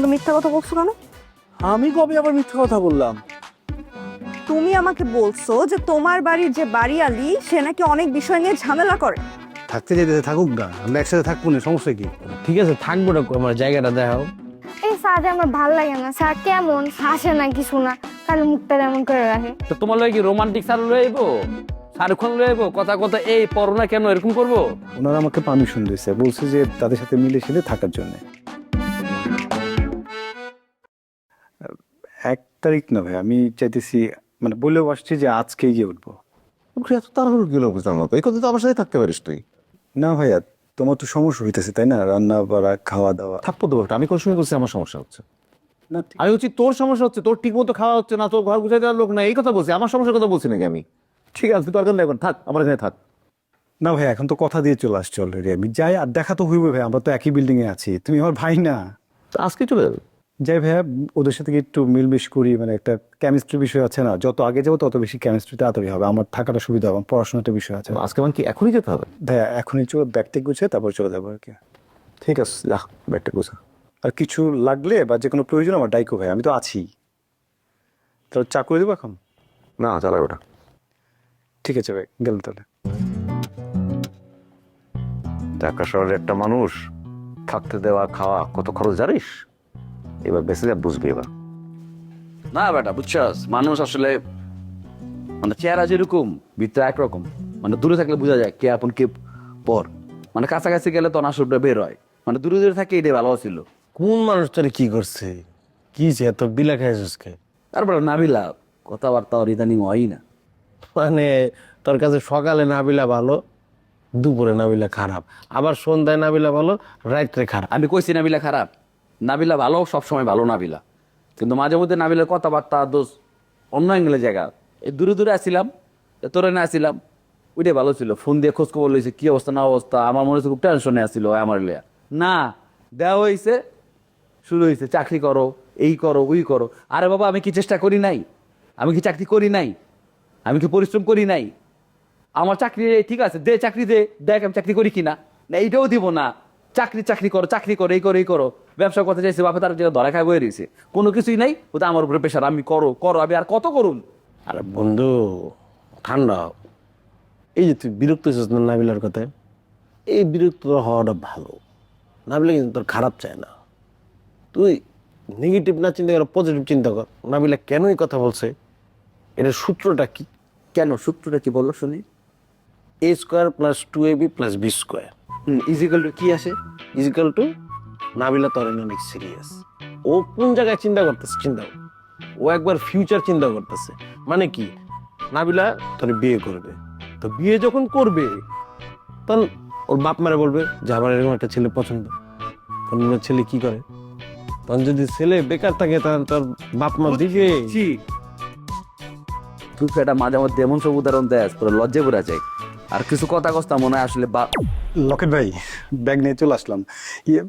তোমাকে মিথ্যা কথা বলছো কেন? আমি কবে আবার মিথ্যা কথা বললাম? তুমি আমাকে বলছো যে তোমার বাড়ির যে বাড়িয়ালি সে নাকি অনেক বিষয় নিয়ে ঝামেলা করে। থাকতে যেতে থাকুক না আমরা একসাথে থাকব না সমস্যা কি? ঠিক আছে থাকব না আমার জায়গাটা দেখাও। এই স্যার আমার ভালো লাগে না স্যার কেমন? হাসে না কিছু না খালি মুখটা এমন করে রাখে। তো তোমার লগে কি রোমান্টিক সার লয়ে আইবো? শাহরুখ খান লয়ে আইবো? কথা কথা এই পড়ো না কেন এরকম করব? ওনারা আমাকে পারমিশন দিয়েছে বলছে যে তাদের সাথে মিলে শিলে থাকার জন্য। এক তারিখ না ভাই আমি চাইতেছি মানে বলেও আসছি যে আজকেই গিয়ে উঠবো। এত তাড়াহুড়ো গেল বুঝলাম না এই কথা তো আমার সাথে থাকতে পারিস তুই। না ভাইয়া তোমার তো সমস্যা হইতেছে তাই না? রান্না বাড়া খাওয়া দাওয়া থাকব তো আমি কোন সময় বলছি আমার সমস্যা হচ্ছে? না আমি হচ্ছি তোর সমস্যা হচ্ছে তোর ঠিক মতো খাওয়া হচ্ছে না তোর ঘর গুছাই দেওয়ার লোক না এই কথা বলছি আমার সমস্যার কথা বলছি নাকি আমি? ঠিক আছে তুই দরকার নেই এখন থাক আমার এখানে থাক। না ভাই এখন তো কথা দিয়ে চলে আসছে অলরেডি আমি যাই আর দেখা তো হইবে ভাই আমরা তো একই বিল্ডিং এ আছি তুমি আমার ভাই না। তো আজকে চলে যাবে? যাই ভাইয়া ওদের সাথে একটু মিলমিশ করি? মানে একটা কেমিস্ট্রি বিষয় আছে না? যত আগে যাব তত বেশি কেমিস্ট্রি তাড়াতাড়ি হবে। আমার থাকাটা সুবিধা হবে আমার পড়াশোনাটা বিষয় আছে। আজকে মানে কি এখনই যেতে হবে? ভাইয়া এখনই চলে ব্যাগ টেক গুছিয়ে তারপর চলে যাব আর কি ঠিক আছে যা ব্যাগটা গুছা। আর কিছু লাগলে বা যে কোনো প্রয়োজন আমার ডাইকো ভাই আমি তো আছি। তাহলে চা করে দেবো এখন? না চালাই ওটা ঠিক আছে ভাই গেলাম তাহলে। ঢাকা শহরের একটা মানুষ থাকতে দেওয়া খাওয়া কত খরচ জানিস? এবার বেঁচে যা বুঝবি এবার। না বেটা বুঝছস? মানুষ আসলে মানে চেহারা যেরকম ভিতরে একরকম মানে দূরে থাকলে বোঝা যায় কে আপন কে পর। মানে কাছাকাছি গেলে তো আসলটা বের হয়। মানে দূরে দূরে থাকে এটাই ভালো ছিল। কোন মানুষটারে কি করছে? কি যে এত বিলা খাইছিসকে তারপরে নাবিলা কথাবার্তা ওর ইদানিং হয়ই না। মানে তোর কাছে সকালে নাবিলা ভালো দুপুরে নাবিলা খারাপ। আবার সন্ধ্যায় নাবিলা ভালো রাত্রে খারাপ। আমি কইছি নাবিলা খারাপ। নাবিলা ভালো, সবসময় ভালো নাবিলা। কিন্তু মাঝে মধ্যে নাবিলার কথাবার্তা, দোষ, অন্য অ্যাঙ্গেলে জায়গা। এই দূরে দূরে আসছিলাম তোরে না আসছিলাম ওইটাই ভালো ছিল। ফোন দিয়ে খোঁজ খবর লইছে, কি অবস্থা, না অবস্থা, আমার মনে হচ্ছে খুব টেনশনে আসছিল আমার লিয়া না দেওয়া হয়েছে শুরু হয়েছে চাকরি করো, এই করো, ওই করো। আরে বাবা, আমি কি চেষ্টা করি নাই? আমি কি চাকরি করি নাই? আমি কি পরিশ্রম করি নাই? আমার চাকরি ঠিক আছে, দে চাকরি দে, দেখ আমি চাকরি করি কিনা। না, এইটাও দিব না। চাকরি চাকরি করো চাকরি করো, এই করো এই করো। ব্যবসা করতে চাইছে বাপে তার যেটা ধরা খায় বয়ে রয়েছে কোনো কিছুই নাই ওটা আমার উপরে প্রেশার আমি করো করো আমি আর কত করুন আরে বন্ধু ঠান্ডা। হও। এই যে তুই বিরক্ত হয়েছিস না নাবিলার কথায়? এই বিরক্ত হওয়াটা ভালো। নাবিলা কিন্তু তোর খারাপ চায় না। তুই নেগেটিভ না চিন্তা কর পজিটিভ চিন্তা কর। নাবিলা কেন এই কথা বলছে? এটার সূত্রটা কি? কেন? সূত্রটা কি বলল শুনি। A square plus two a b plus b square equal to কি আসে? ইজিক্যাল টু নাবিলা তরেন অনেক সিরিয়াস ও কোন জায়গায় চিন্তা করতেছে চিন্তা কর। ও একবার ফিউচার চিন্তা করতেছে। মানে কি? নাবিলা তোর বিয়ে করবে। তো বিয়ে যখন করবে তখন ওর বাপ মারা বলবে যে আমার এরকম একটা ছেলে পছন্দ। তখন ওর ছেলে কি করে? তখন যদি ছেলে বেকার থাকে তখন তোর বাপ মা দিবে। তুই এটা মাঝে মধ্যে এমন সব উদাহরণ দেয় পুরো লজ্জা পড়া যায় আর কিছু কথা কস্তা মনে হয় আসলে বা লকেট ভাই ব্যাগ নিয়ে চলে আসলাম। ইয়ে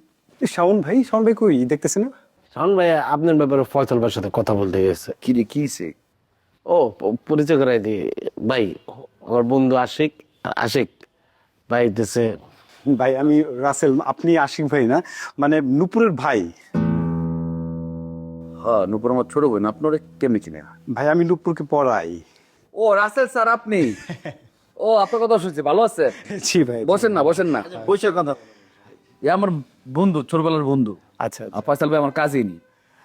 শাওন ভাই শাওন ভাই কই? দেখতেছি না? শাওন ভাই আপনার ব্যাপারে ফয়সল ভাইয়ের সাথে কথা বলতে গেছে। কি রে কি সে ও পরিচয় করাই দিই ভাই আমার বন্ধু আশিক আশিক ভাই দেশে ভাই আমি রাসেল আপনি আশিক ভাই না? মানে নুপুরের ভাই। হ্যাঁ নুপুর আমার ছোট বোন আপনার কেমনি চিনে? ভাই আমি নুপুরকে পড়াই। ও রাসেল স্যার আপনি? ও আপনার কথা শুনছি ভালো আছে জি ভাই। বসেন না বসেন না। বসে কথা এ আমার বন্ধু ছোটবেলার বন্ধু। আচ্ছা আর ফয়সাল ভাই আমার কাজিন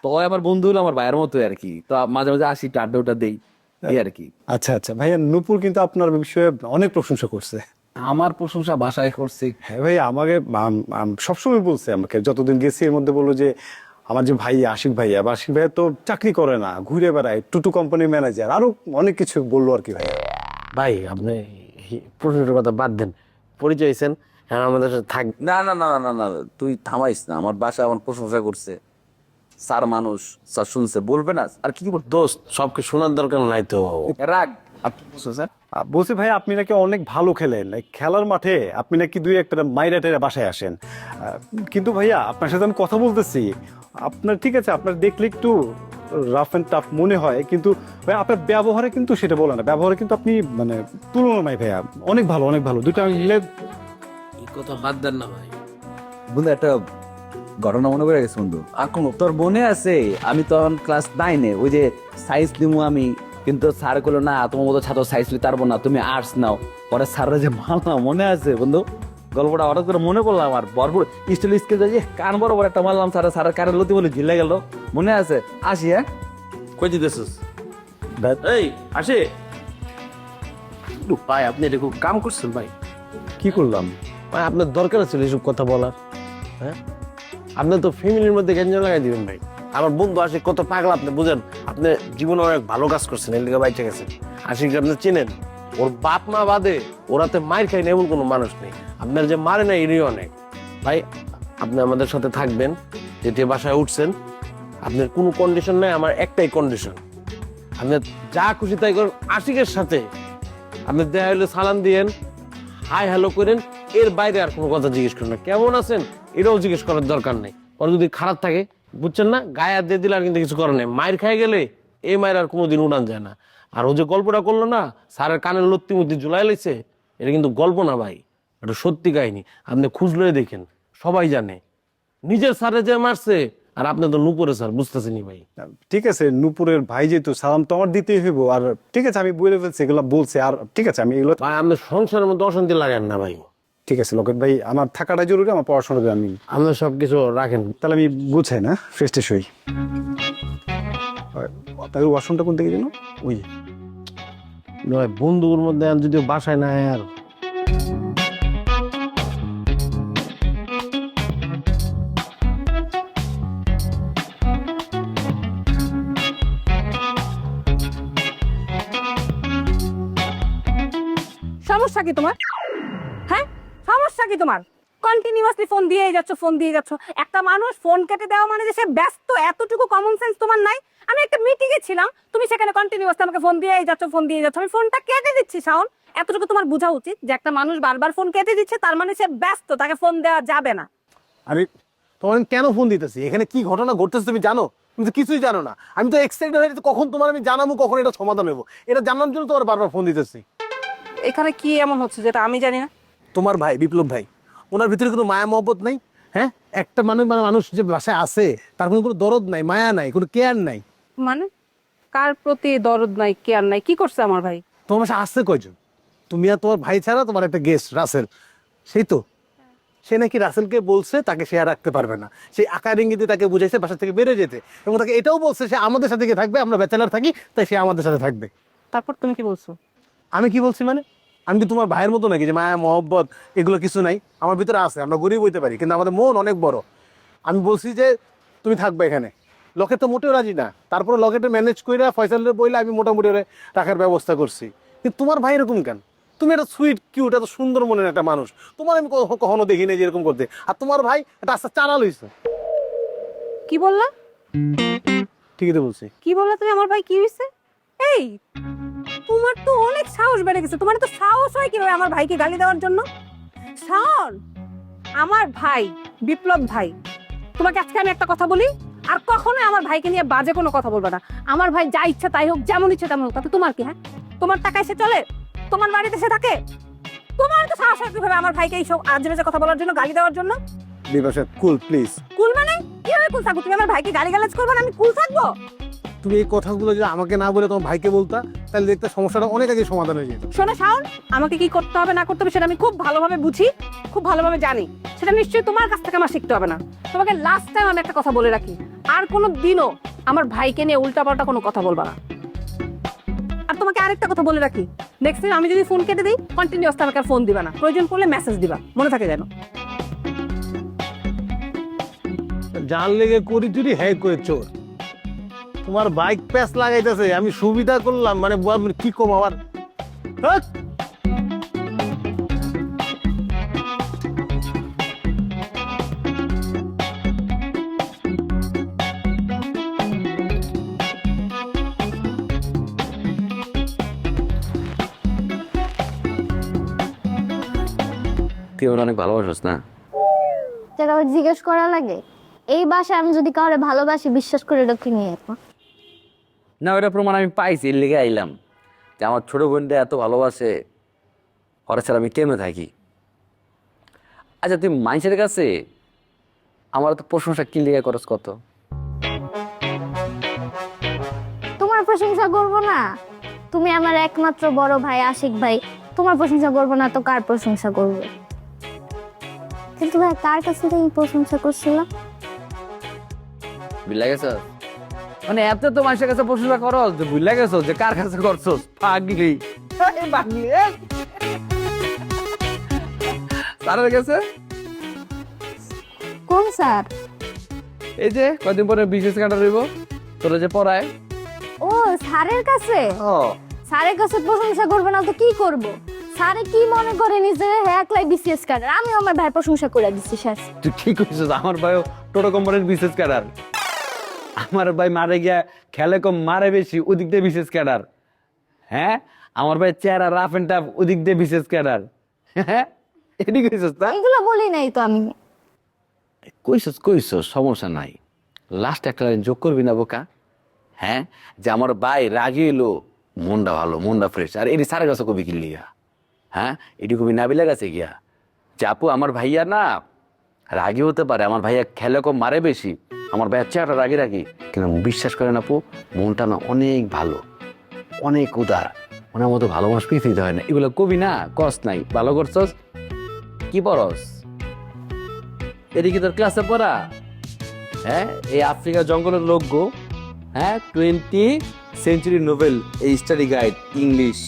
তো আমার বন্ধু হলো আমার ভাইয়ের মতো আর কি। তো মাঝে মাঝে আসি একটু আড্ডা উড্ডা দেই এই আর কি। আচ্ছা আচ্ছা। ভাইয়া নুপুর কিন্তু আপনার বিষয়ে অনেক প্রশংসা করছে। আমার প্রশংসা ভাষায় করছি। হ্যাঁ ভাই আমাকে আম- আম- সবসময় বলছে আমাকে যতদিন গেছি এর মধ্যে বলল যে আমার যে ভাই আশিক ভাইয়া বা আশিক ভাইয়া তো চাকরি করে না ঘুরে বেড়ায় টুটু কোম্পানির ম্যানেজার আরও অনেক কিছু বলল আর কি ভাইয়া। ভাই আপনি এই প্রশ্নটার কথা বাদ দেন। পরিচয় হয়েছেন হ্যাঁ আমাদের সাথে থাক না না না না না তুই থামাইস না। আমার বাসা আমার প্রশংসা করছে। স্যার মানুষ স্যার শুনছে। বলবে না। আর কি বল দোস্ত সবকে শোনার দরকার নাই তো রাগ। আপনি বলছো স্যার? বলছি ভাই আপনি নাকি অনেক ভালো খেলেন। খেলার মাঠে আপনি নাকি দুই একটা মাইরা টেরা বাসায় আসেন। আহ, কিন্তু ভাইয়া আপনার সাথে আমি কথা বলতেছি। আপনার ঠিক আছে আপনার দেখলে একটু রাফ অ্যান্ড টাফ মনে হয় কিন্তু ভাই আপনার ব্যবহারে কিন্তু সেটা বলে না। ব্যবহারে কিন্তু আপনি মানে তুলনা নাই ভাইয়া অনেক ভালো অনেক ভালো। দুটো মিলে কথা বাদ দেন না ভাই। বন্ধু একটা ঘটনা মনে করে গেছে বন্ধু। কোনো তোর মনে আছে? আমি তখন ক্লাস নাইনে ওই যে সাইন্স দিমু আমি কিন্তু স্যার করল না তোমার মতো ছাত্র সাইন্স নিতে পারব না তুমি আর্টস নাও। পরে স্যাররা যে মারলাম মনে আছে বন্ধু? গল্পটা হঠাৎ করে মনে পড়ল আমার ভরপুর স্টিল স্কেল যে কান বরাবর একটা মারলাম স্যার স্যারের কানের লতি বলে ঝিলে গেল। মনে আছে? আসি হ্যাঁ? কই দিতেছিস এই আসে। ভাই আপনি এটা কাম করছেন ভাই। কি করলাম? ভাই আপনার দরকার ছিল এসব কথা বলার হ্যাঁ? আপনার তো ফ্যামিলির মধ্যে গ্যাঞ্জাম লাগাই দিবেন ভাই। আমার বন্ধু আসে কত পাগলা, আপনি বুঝেন, আপনি জীবনে অনেক ভালো কাজ করছেন, এর লিগে বাইচে গেছেন। আশিক আপনি চিনেন, ওর বাপ মা বাদে ওরাতে মায়ের খাই না এমন কোনো মানুষ নেই। আপনার যে মারে না এরই অনেক। ভাই, আপনি আমাদের সাথে থাকবেন, যেটি বাসায় উঠছেন, আপনার কোনো কন্ডিশন নাই, আমার একটাই কন্ডিশন আপনি যা খুশি তাই করেন, আশিকের সাথে। আপনি দেখা হলে সালাম দিয়েন, হাই হ্যালো করেন এর বাইরে আর কোনো কথা জিজ্ঞেস করেন না। কেমন আছেন? এটাও জিজ্ঞেস করার দরকার নেই। ওর যদি খারাপ থাকে বুঝছেন না? গায়ে হাত দিয়ে দিলে আর কিন্তু কিছু করার নেই। মায়ের খাই গেলে এই মায়ের আর কোনোদিন উড়ান যায় না। আর ও যে গল্পটা করল না স্যারের কানের লত্তি মধ্যে ঝুলাই লাইছে এটা কিন্তু গল্প না ভাই। এটা সত্যি কাহিনী। আপনি খুঁজলে দেখেন। সবাই জানে। নিজের স্যারে যে মারছে আর আপনি তো নুপুরে স্যার বুঝতেছেনি ভাই। ঠিক আছে নূপুরের ভাই যেহেতু সালাম তো আমার দিতেই হইব। আর ঠিক আছে আমি বলে ফেলছি এগুলো বলছে। আর ঠিক আছে আমি এগুলো ভাই আপনার সংসারের মধ্যে অশান্তি লাগেন না ভাই। ঠিক আছে লোকেট ভাই আমার থাকাটা জরুরি আমার পড়াশোনাটা আমি আপনার সব কিছু রাখেন। তাহলে আমি গুছাই না? ফ্রেশ ট্রেশ হই। তাদের ওয়াশরুমটা কোন দিকে যেন? ওই নয় বন্ধুর মধ্যে আর যদি বাসায় না আর। সমস্যা কি তোমার? সমস্যা কি তোমার? কন্টিনিউয়াসলি ফোন দিয়ে যাচ্ছ ফোন দিয়ে যাচ্ছ। একটা মানুষ ফোন কেটে দেওয়া মানে যে সে ব্যস্ত এতটুকু কমন সেন্স তোমার নাই। আমি একটা মিটিং এ ছিলাম তুমি সেখানে কন্টিনিউয়াসলি আমাকে ফোন দিয়ে যাচ্ছ ফোন দিয়ে যাচ্ছ। আমি ফোনটা কেটে দিচ্ছি শাওন। এতটুকু তোমার বোঝা উচিত যে একটা মানুষ বারবার ফোন কেটে দিচ্ছে তার মানে সে ব্যস্ত তাকে ফোন দেওয়া যাবে না। আরে তোমার কেন ফোন দিতেছি? এখানে কি ঘটনা ঘটতেছে তুমি জানো? তুমি তো কিছুই জানো না। আমি তো এক্সাইটেড হয়ে কখন তোমার আমি জানাব কখন এটা সমাধান হব এটা জানার জন্য তোমার বারবার ফোন দিতেছি। এখানে কি এমন হচ্ছে যেটা আমি জানি না? তোমার ভাই বিপ্লব ভাই ওনার ভিতরে কোনো মায়া মহব্বত নাই? হ্যাঁ? একটা মানুষ মানে মানুষ যে বাসায় আছে তার কোনো কোনো দরদ নাই মায়া নাই কোনো কেয়ার নাই? মানে? কার প্রতি দরদ নাই কেয়ার নাই? কি করছে আমার ভাই? তোমার বাসায় আসছে কয়জন? তুমি আর তোমার ভাই ছাড়া তোমার একটা গেস্ট রাসেল। সেই তো? সে নাকি রাসেলকে বলছে তাকে সে আর রাখতে পারবে না। সেই আকার ইঙ্গিতে তাকে বুঝাইছে বাসা থেকে বেড়ে যেতে। এবং তাকে এটাও বলছে সে আমাদের সাথে থাকবে আমরা ব্যাচেলার থাকি তাই সে আমাদের সাথে থাকবে। তারপর তুমি কি বলছো? আমি কি বলছি মানে? আমি কি তোমার ভাইয়ের মতো নাকি যে মায়া মহব্বত এগুলো কিছু নাই? আমার ভিতরে আছে আমরা গরিব হইতে পারি কিন্তু আমাদের মন অনেক বড়। আমি বলছি যে তুমি থাকবে এখানে। লকেট তো মোটেও রাজি না। তারপরে লকেটে ম্যানেজ করে ফয়সালের বইলে আমি মোটামুটি টাকার ব্যবস্থা করছি। কিন্তু তোমার ভাই এরকম কেন? তুমি একটা সুইট কিউট এত সুন্দর মনের একটা মানুষ। তোমার আমি কখনো দেখি নাই যে এরকম করতে। আর তোমার ভাই একটা আস্তে চারা লইছে কি বললা? ঠিকই তো বলছি। কি বললা তুমি? আমার ভাই কি হয়েছে এই! তোমার তো অনেক সাহস বেড়ে গেছে। তোমার তো সাহস হয় কীভাবে আমার ভাইকে গালি দেওয়ার জন্য? শোন আমার ভাই বিপ্লব ভাই তোমাকে আজকে আমি একটা কথা বলি আর কখনোই আমার ভাইকে নিয়ে বাজে কোনো কথা বলবে না। আমার ভাই যা ইচ্ছা তাই হোক যেমন ইচ্ছা তেমন হোক তাতে তোমার কি হ্যাঁ? তোমার টাকায় সে চলে? তোমার বাড়িতে সে থাকে? তোমার তো সাহস হয় কীভাবে আমার ভাইকে এইসব আজে বাজে কথা বলার জন্য গালি দেওয়ার জন্য? বিপাশা কুল প্লিজ কুল মানে? কীভাবে কুল থাকব? তুমি আমার ভাইকে গালি গালাজ করবে না আমি কুল থাকব? তুমি এই কথাগুলো যদি আমাকে না বলে তোমার ভাইকে বলতা তাহলে দেখতে সমস্যাটা অনেক আগে সমাধান হয়ে যেত। শোনো শাওন আমাকে কি করতে হবে না করতে হবে সেটা আমি খুব ভালোভাবে বুঝি খুব ভালোভাবে জানি। সেটা নিশ্চয়ই তোমার কাছ থেকে আমার শিখতে হবে না। তোমাকে লাস্ট টাইম আমি একটা কথা বলে রাখি আর কোনো দিনও আমার ভাইকে নিয়ে উল্টাপাল্টা কোনো কথা বলবা না। আর তোমাকে আরেকটা কথা বলে রাখি নেক্সট টাইম আমি যদি ফোন কেটে দিই কন্টিনিউয়াস আমাকে ফোন দিবা না। প্রয়োজন পড়লে মেসেজ দিবা মনে থাকে যেন। জান লেগে করি চুরি হ্যাঁ করে চোর। তোমার বাইক প্যাচ লাগাইতেছে আমি সুবিধা করলাম মানে কি কম আবার? হ্যাঁ? না? জিজ্ঞেস করা লাগে? এই বাসায় আমি যদি কাউরে ভালোবাসি বিশ্বাস করে এটা নিয়ে না ওটা প্রমাণ আমি পাইছি এর লেগে আইলাম। যে আমার ছোট বোনটা এত ভালোবাসে ওরা ছাড়া আমি কেমনে থাকি? আচ্ছা তুই মানুষের কাছে আমার তো প্রশংসা কি লেগে করস কত? তোমার প্রশংসা করব না? তুমি আমার একমাত্র বড় ভাই আশিক ভাই। তোমার প্রশংসা করব না তো কার প্রশংসা করব? কিন্তু ভাই কার কাছে তুমি প্রশংসা করছিল বুঝলা গেছ মানে এত তো মানুষের কাছে প্রশংসা করস যে বুঝলা গেছ যে কার কাছে করছস? পাগলি। এই পাগলি। স্যারের কাছে কোন স্যার? এই যে কয়দিন পরে বিশেষ কাটা রইব। তোরা যে পড়ায়। ও স্যারের কাছে? ও স্যারের কাছে প্রশংসা করব না তো কি করব? স্যারে কি মনে করে নিজে? হ্যাঁ একলাই বিসিএস কার্ডার আমি আমার ভাই প্রশংসা করে দিচ্ছি শেষ তুই ঠিক কইছিস? আমার ভাইও টোটো কোম্পানির বিশেষ ক্যাডার। আমার ভাই মারে গিয়া খেলে কম মারে বেশি ওদিক দিয়ে বিশেষ ক্যাডার। হ্যাঁ? আমার ভাই চেহারা রাফ এন্ড টাফ ওদিক দিয়ে বিশেষ ক্যাডার। হ্যাঁ? এটি কইছিস তা? এগুলো বলি নাই তো আমি। কইছস কইছস সমস্যা নাই। লাস্ট একটা লাইন যোগ করবি না বোকা? হ্যাঁ? যে আমার ভাই রাগি এলো মনটা ভালো মনটা ফ্রেশ আর এটি সারা গেছে কবি কিনলি গা হ্যাঁ? এটি কবি নাবিলা গেছে গিয়া। যে আপু আমার ভাইয়া না রাগি হতে পারে আমার ভাইয়া খেলে কম মারে বেশি। আমার চেহারা রাগি রাগি, কিন্তু বিশ্বাস করেন আপু, মনটা না অনেক ভালো, অনেক উদার। ওনার মতো ভালো মানুষ পৃথিবীতে হয় না। এগুলো কবি না, কস নাই। ভালো করছস? কি পড়স? এদিকে তোর ক্লাসে পড়া? হ্যাঁ এই আফ্রিকা জঙ্গলের লোক গো। হ্যাঁ টোয়েন্টি সেঞ্চুরি নোবেল এই study guide English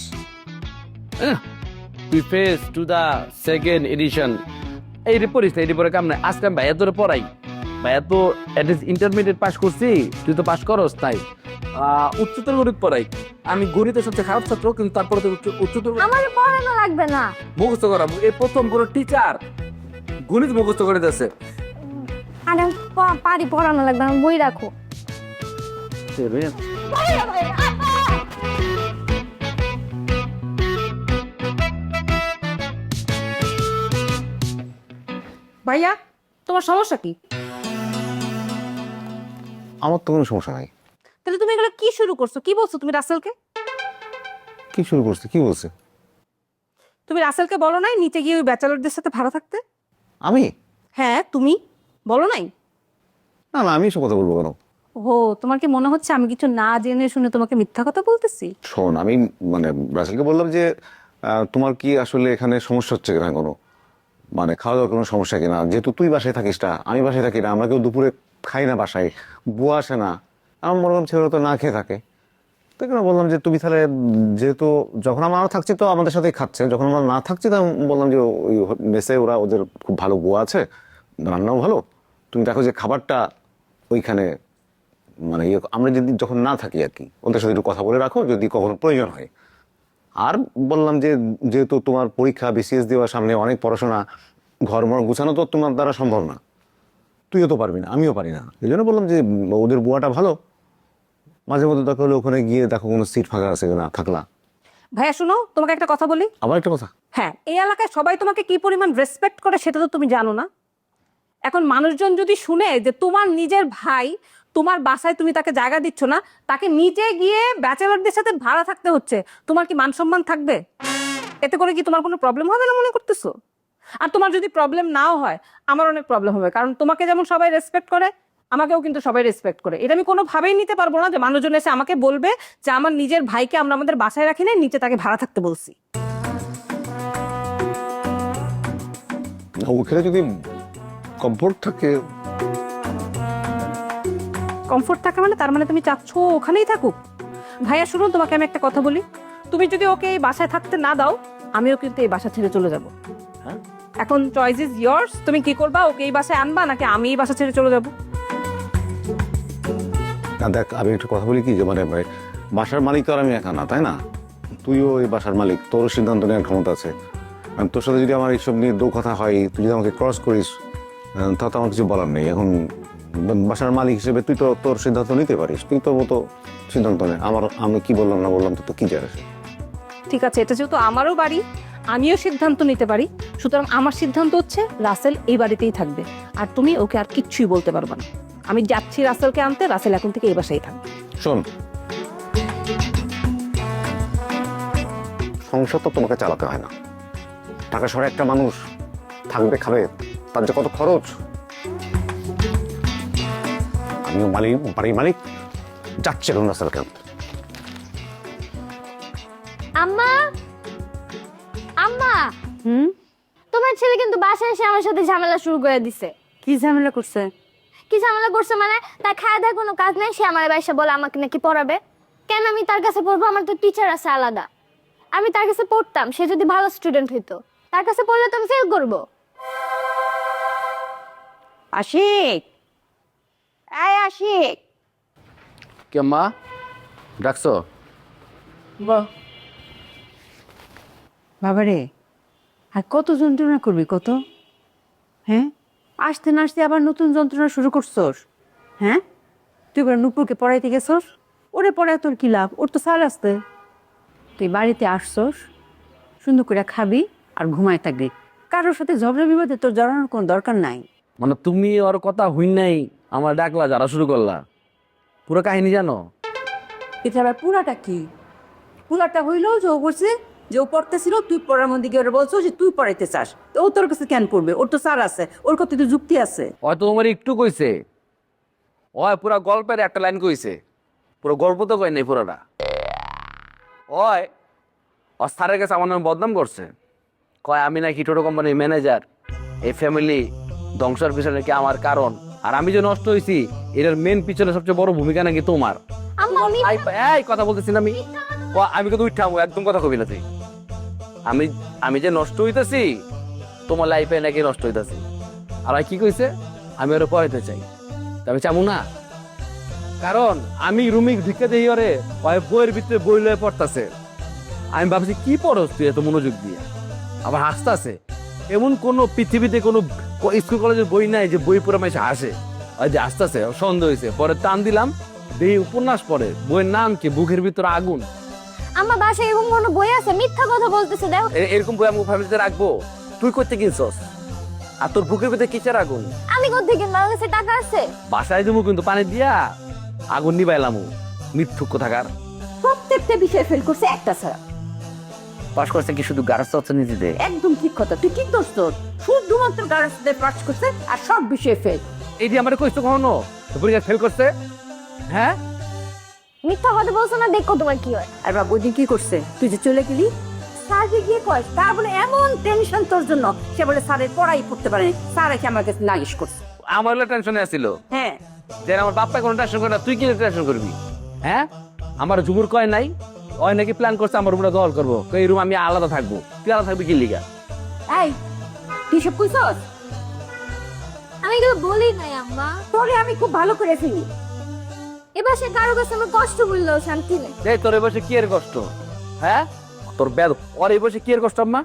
preface to the second edition এই পড়িস না এই পরে কাম নাই। আজকে আমি ভাইয়া তোরে পড়াই। ভাইয়া তো অ্যাটলিস্ট ইন্টারমিডিয়েট পাস করছি তুই তো পাস করস তাই। উচ্চতর গণিত পড়াই। আমি গণিতের সবচেয়ে খারাপ ছাত্র কিন্তু তারপরে তো উচ্চতর আমার পড়ানো লাগবে না। মুখস্থ করা। এই প্রথম কোনো টিচার গণিত মুখস্থ করে দিয়েছে। আর পারি পড়ানো লাগবে না বই রাখো। ভাইয়া তোমার সমস্যা কি? আমার তো কোনো সমস্যা নাই। তাহলে তুমি এগুলো কি শুরু করছ? কি বলছো তুমি রাসেলকে? কি শুরু করছ? কি বলছো? তুমি রাসেলকে বলো নাই নিচে গিয়ে ওই ব্যাচেলরদের সাথে ভাড়া থাকতে? আমি? হ্যাঁ তুমি? বলো নাই? না না আমি এসব কথা বলব কেন? ও তোমার কি মনে হচ্ছে আমি কিছু না জেনে শুনে তোমাকে মিথ্যা কথা বলতেছি? শোন আমি মানে রাসেলকে বললাম যে আহ, তোমার কি আসলে এখানে সমস্যা হচ্ছে কিনা কোনো? মানে খাওয়া দাওয়ার কোনো সমস্যা কিনা? যেহেতু তুই বাসায় থাকিস না আমি বাসায় থাকি না আমরা কেউ দুপুরে খাই না বাসায়, বুয়া আসে না। আমার মনে করলাম ছেলেরা তো না খেয়ে থাকে। তো এখানে বললাম যে তুমি তাহলে যেহেতু যখন আমরা থাকছি তো আমাদের সাথেই খাচ্ছে। যখন আমরা না থাকছি তখন বললাম যে ওই মেসে ওরা ওদের খুব ভালো বুয়া আছে, রান্নাও ভালো। তুমি দেখো যে খাবারটা ওইখানে মানে ইয়ে আমরা যদি যখন না থাকি আর কি, ওদের সাথে একটু কথা বলে রাখো, যদি কখনো প্রয়োজন হয়। আর বললাম যে যেহেতু তোমার পরীক্ষা বিসিএস দেওয়ার সামনে অনেক পড়াশোনা ঘর মর গুছানো তো তোমার দ্বারা সম্ভব না। তুইও তো পারবি না আমিও পারি না। এই জন্য বললাম যে ওদের বুয়াটা ভালো। মাঝে মধ্যে দেখা হলে ওখানে গিয়ে দেখো কোনো সিট ফাঁকা আছে না থাকলা। ভাইয়া শোনো তোমাকে একটা কথা বলি। আবার একটা কথা? হ্যাঁ এই এলাকায় সবাই তোমাকে কি পরিমাণ রেসপেক্ট করে সেটা তো তুমি জানো না। এখন মানুষজন যদি শুনে যে তোমার নিজের ভাই তোমার বাসায় তুমি তাকে জায়গা দিচ্ছ না তাকে নিজে গিয়ে ব্যাচেলারদের সাথে ভাড়া থাকতে হচ্ছে। তোমার কি মান সম্মান থাকবে? এতে করে কি তোমার কোনো প্রবলেম হবে না মনে করতেছো? আর তোমার যদি প্রবলেম নাও হয় আমার অনেক প্রবলেম হবে। কারণ তোমাকে যেমন সবাই রেসপেক্ট করে আমাকেও কিন্তু সবাই রেসপেক্ট করে। এটা আমি কোনোভাবেই নিতে পারব না যে মানুষজন এসে আমাকে বলবে যে আমার নিজের ভাইকে আমরা আমাদের বাসায় রাখি না নিচে তাকে ভাড়া থাকতে বলছি। ওখানে যদি কমফোর্ট থাকে কমফোর্ট থাকে মানে তার মানে তুমি চাচ্ছ ওখানেই থাকুক। ভাইয়া শুনো তোমাকে আমি একটা কথা বলি। তুমি যদি ওকে এই বাসায় থাকতে না দাও আমিও কিন্তু এই বাসা ছেড়ে চলে যাব। এখন চয়েস ইজ ইয়ার্স তুমি কি করবা? ওকে এই বাসায় আনবা নাকি আমি এই বাসা ছেড়ে চলে যাব? না দেখ আমি একটু কথা বলি কি যে মানে ভাই, বাসার মালিক তো আর আমি একা না তাই না? তুইও এই বাসার মালিক তোর সিদ্ধান্ত নেওয়ার ক্ষমতা আছে। আর তোর সাথে যদি আমার এইসব নিয়ে দু কথা হয় তুই যদি আমাকে ক্রস করিস আহ, তা তো আমার কিছু বলার নেই। এখন বা- বাসার মালিক হিসেবে তুই তো তোর সিদ্ধান্ত নিতে পারিস তুই তোর মতো সিদ্ধান্ত নে। আমার আমি কি বললাম না বললাম তো তো কি আসে? ঠিক আছে এটা যেহেতু আমারও বাড়ি আমিও সিদ্ধান্ত নিতে পারি। সুতরাং আমার সিদ্ধান্ত হচ্ছে রাসেল এই বাড়িতেই থাকবে। আর তুমি ওকে আর কিচ্ছুই বলতে পারবে না। আমি যাচ্ছি রাসেলকে আনতে রাসেল এখন থেকে এই বাসায় থাকবে। শোন। সংসার তো তোমাকে চালাতে হয় না। টাকা সরে একটা মানুষ থাকবে খাবে তার যে কত খরচ। আমিও মালিক বাড়ির মালিক যাচ্ছে সালকে আম্মা আম্মা! হুম? তোমার ছেলে কিন্তু বাসায় এসে আমার সাথে ঝামেলা শুরু করে দিছে। কি ঝামেলা করছে? কি ঝামেলা করছে মানে তার খাওয়া দাওয়ার কোনো কাজ নাই সে আমার বাসা বলে আমাকে নাকি পড়াবে। কেন আমি তার কাছে পড়ব? আমার তো টিচার আছে আলাদা। আমি তার কাছে পড়তাম সে যদি ভালো স্টুডেন্ট হইতো। তার কাছে পড়লে তো আমি ফেল করব। আশিক! এই আশিক! কে মা? ডাকছো? বাবারে আর কত যন্ত্রণা করবি কত? হ্যাঁ? আসতে না আসতে আবার নতুন যন্ত্রণা শুরু করছস। হ্যাঁ? তুই এবার নুপুরকে পড়াইতে গেছস? ওরে পড়ায় তোর কি লাভ? ওর তো সার আসতে তুই বাড়িতে আসছস সুন্দর করে খাবি আর ঘুমায় থাকবি। কারোর সাথে ঝগড়া বিবাদে তোর জড়ানোর কোনো দরকার নাই। মানে তুমি ওর কথা হইন নাই আমার ডাকলা যারা শুরু করলা। পুরো কাহিনী জানো? এটা আবার পুরাটা কি? পুরাটা হইল যে ও বলছে যে ও পড়তেছিল তুই পড়ার মধ্যে গিয়ে বলছো যে তুই পড়াইতে চাস। তো ও তোর কাছে কেন পড়বে? ওর তো স্যার আছে ওর কত তো যুক্তি আছে। হয়তো তোমার একটু কইছে। ওই পুরা গল্পের একটা লাইন কইছে। পুরো গল্প তো কয় নাই পুরোটা। ওই ও স্যারের কাছে আমার নামে বদনাম করছে। কয় আমি নাকি টোটো কোম্পানির ম্যানেজার। এই ফ্যামিলি ধ্বংসের পিছনে কি আমার কারণ? আর আমি যে নষ্ট হয়েছি এটার মেন পিছনে সবচেয়ে বড় ভূমিকা নাকি তোমার? আম্মা আমি এই কথা বলতেছি না আমি। আমি কিন্তু উঠামো একদম কথা কবি না তুই। আমি আমি যে নষ্ট হইতেছি, তোমার লাইফে নাকি নষ্ট হইতেছি। আর কি কইছে? আমি ওরা পড়াইতে চাই। আমি চামু না। কারণ আমি রুমি ঢুকে দেই ওরে, ওই বইয়ের ভিতরে বই লয়ে পড়তাছে। আমি ভাবছি, কি পড়স তুই এত মনোযোগ দিয়ে? আবার হাসতাছে। এমন কোনো পৃথিবীতে কোনো স্কুল কলেজের বই নাই যে বই পড়ে মাসে হাসে। ওই যে আসতেছে সন্দেহ হয়েছে পরে টান দিলাম দেই উপন্যাস পড়ে। বইয়ের নাম কি? বুকের ভিতরে আগুন। আমার বাসায় এরকম কোনো বই আছে? মিথ্যা কথা বলতেছে দেখো। এ- এরকম বই আমি ফ্যামিলিতে রাখব। তুই করতে কিনছস? আর তোর বুকের ভিতরে কিসের আগুন? আমি কোথেকে আমার কাছে টাকা আছে। বাসায় দেবো কিন্তু পানি দিয়া আগুন নিবাইলাম মিথ্যুক থাকার প্রত্যেকটা বিষয়ে ফেল করছে একটা ছাড়া। পাশ করছে কি শুধু গার্হস্থ অর্থনীতিতে একদম ঠিক কথা। তুই কি দোষ তোর? শুধুমাত্র গার্হস্থ্যে পাস করছে আর সব বিষয়ে ফেল এই যে আমার কইছো কখনো? তো পরীক্ষা ফেল করছে? হ্যাঁ? মিথ্যা কথা বলছো না দেখো তোমার কি হয়। আর বাবু ওই কি করছে? তুই যে চলে গেলি? স্যারকে গিয়ে কয় তার বলে এমন টেনশন তোর জন্য। সে বলে স্যারের পড়াই পড়তে পারেনি স্যার এসে আমার কাছে নালিশ করছে। আমার টেনশনে আসছিল হ্যাঁ। যে আমার বাপ্পা কোনো টেনশন করে না তুই কি টেনশন করবি? হ্যাঁ? আমার ঝুমুর কয় নাই? ওই নাকি প্ল্যান করছে আমার রুমটা দখল করব। এই রুম আমি আলাদা থাকব। তুই আলাদা থাকবি কি লিগা? এই তুই সব কইছস? আমি বলি নাই আম্মা। তোরে আমি খুব ভালো করে চিনি। এবার সে কারও কাছে আমার কষ্ট বললেও শান্তি নেই। এই তোর এই বসে কি এর কষ্ট? হ্যাঁ? তোর বেদ ওর এই বসে কি এর কষ্ট আম্মা?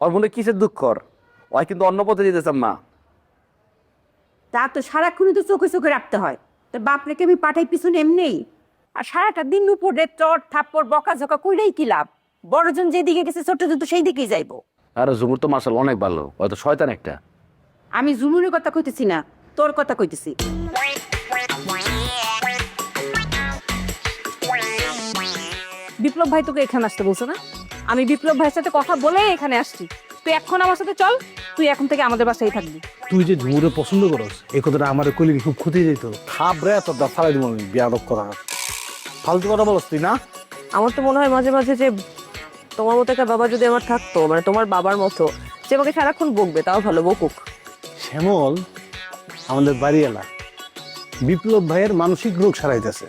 ওর মনে কিসের দুঃখ ওর? ওই কিন্তু অন্য পথে যেতেছে আম্মা। তা তো সারাক্ষণই তো চোখে চোখে রাখতে হয়। তোর বাপ রেখে আমি পাঠাই পিছনে এমনি আর সারাটা দিন উপরে চট থাপ্পড় বকা ঝকা কইলেই কি লাভ? বড়জন যেদিকে গেছে ছোট তো সেই দিকেই যাইবো। আর জুমুর তো মার্শাল অনেক ভালো। হয়তো শয়তান একটা। আমি জুমুরের কথা কইতেছি না তোর কথা কইতেছি। বিপ্লব ভাই তোকে এখানে আসতে বলছে না? আমি বিপ্লব ভাইয়ের সাথে কথা বলে এখানে আসছি। তুই এখন আমার সাথে চল তুই এখন থেকে আমাদের বাসায় থাকবি। তুই যে ঝুমুরে পছন্দ করস এই কথাটা আমার কলি খুব ক্ষতি যেত থাপরে তোর দা ফালাই দিব আমি বিয়াদব করা ফালতু কথা বলস তুই না? আমার তো মনে হয় মাঝে মাঝে যে তোমার মতো একটা বাবা যদি আমার থাকতো মানে তোমার বাবার মতো সে আমাকে সারাক্ষণ বকবে তাও ভালো বকুক। শ্যামল আমাদের বাড়িওয়ালা বিপ্লব ভাইয়ের মানসিক রোগ সারাইতেছে।